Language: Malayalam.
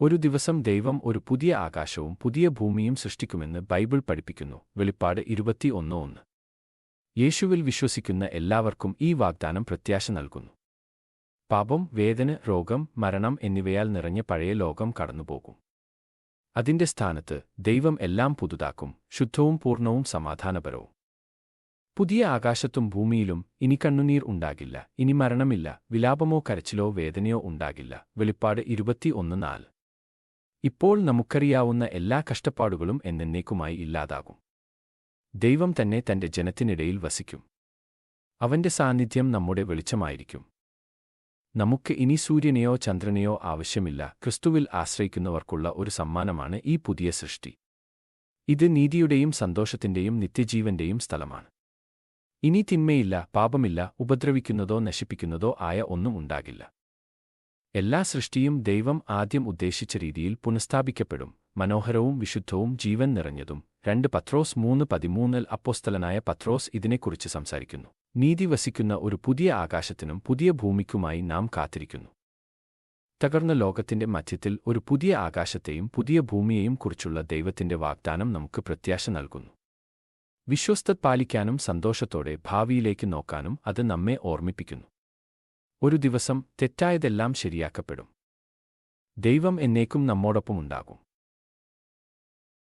ഒരു ദിവസം ദൈവം ഒരു പുതിയ ആകാശവും പുതിയ ഭൂമിയും സൃഷ്ടിക്കുമെന്ന് ബൈബിൾ പഠിപ്പിക്കുന്നു. വെളിപ്പാട് ഇരുപത്തി ഒന്ന് ഒന്ന് യേശുവിൽ വിശ്വസിക്കുന്ന എല്ലാവർക്കും ഈ വാഗ്ദാനം പ്രത്യാശ നൽകുന്നു. പാപം വേദന രോഗം മരണം എന്നിവയാൽ നിറഞ്ഞ പഴയ ലോകം കടന്നുപോകും. അതിന്റെ സ്ഥാനത്ത് ദൈവം എല്ലാം പുതുതാക്കും ശുദ്ധവും പൂർണവും സമാധാനപരവും. പുതിയ ആകാശത്തും ഭൂമിയിലും ഇനി കണ്ണുനീർ ഉണ്ടാകില്ല ഇനി മരണമില്ല വിലാപമോ കരച്ചിലോ വേദനയോ ഉണ്ടാകില്ല. വെളിപ്പാട് ഇരുപത്തി ഒന്ന് നാല്. ഇപ്പോൾ നമുക്കറിയാവുന്ന എല്ലാ കഷ്ടപ്പാടുകളും എന്നേക്കുമായി ഇല്ലാതാകും. ദൈവം തന്നെ തന്റെ ജനത്തിനിടയിൽ വസിക്കും. അവന്റെ സാന്നിധ്യം നമ്മുടെ വെളിച്ചമായിരിക്കും. നമുക്ക് ഇനി സൂര്യനെയോ ചന്ദ്രനെയോ ആവശ്യമില്ല. ക്രിസ്തുവിൽ ആശ്രയിക്കുന്നവർക്കുള്ള ഒരു സമ്മാനമാണ് ഈ പുതിയ സൃഷ്ടി. ഇത് നീതിയുടെയും സന്തോഷത്തിന്റെയും നിത്യജീവന്റെയും സ്ഥലമാണ്. ഇനി തിന്മയില്ല പാപമില്ല ഉപദ്രവിക്കുന്നതോ നശിപ്പിക്കുന്നതോ ആയ ഒന്നും ഉണ്ടാകില്ല. എല്ലാ സൃഷ്ടിയും ദൈവം ആദ്യം ഉദ്ദേശിച്ച രീതിയിൽ പുനഃസ്ഥാപിക്കപ്പെടും മനോഹരവും വിശുദ്ധവും ജീവൻ നിറഞ്ഞതും. രണ്ട് പത്രോസ് മൂന്ന് പതിമൂന്നിൽ അപ്പോസ്തലനായ പത്രോസ് ഇതിനെക്കുറിച്ച് സംസാരിക്കുന്നു. നീതി വസിക്കുന്ന ഒരു പുതിയ ആകാശത്തിനും പുതിയ ഭൂമിക്കുമായി നാം കാത്തിരിക്കുന്നു. തകർന്ന ലോകത്തിന്റെ മധ്യത്തിൽ ഒരു പുതിയ ആകാശത്തെയും പുതിയ ഭൂമിയെയും കുറിച്ചുള്ള ദൈവത്തിന്റെ വാഗ്ദാനം നമുക്ക് പ്രത്യാശ നൽകുന്നു. വിശ്വസ്ത പാലിക്കാനും സന്തോഷത്തോടെ ഭാവിയിലേക്ക് നോക്കാനും അത് നമ്മെ ഓർമ്മിപ്പിക്കുന്നു. ഒരു ദിവസം തെറ്റായതെല്ലാം ശരിയാക്കപ്പെടും. ദൈവം എന്നേക്കും നമ്മോടൊപ്പമുണ്ടാകും.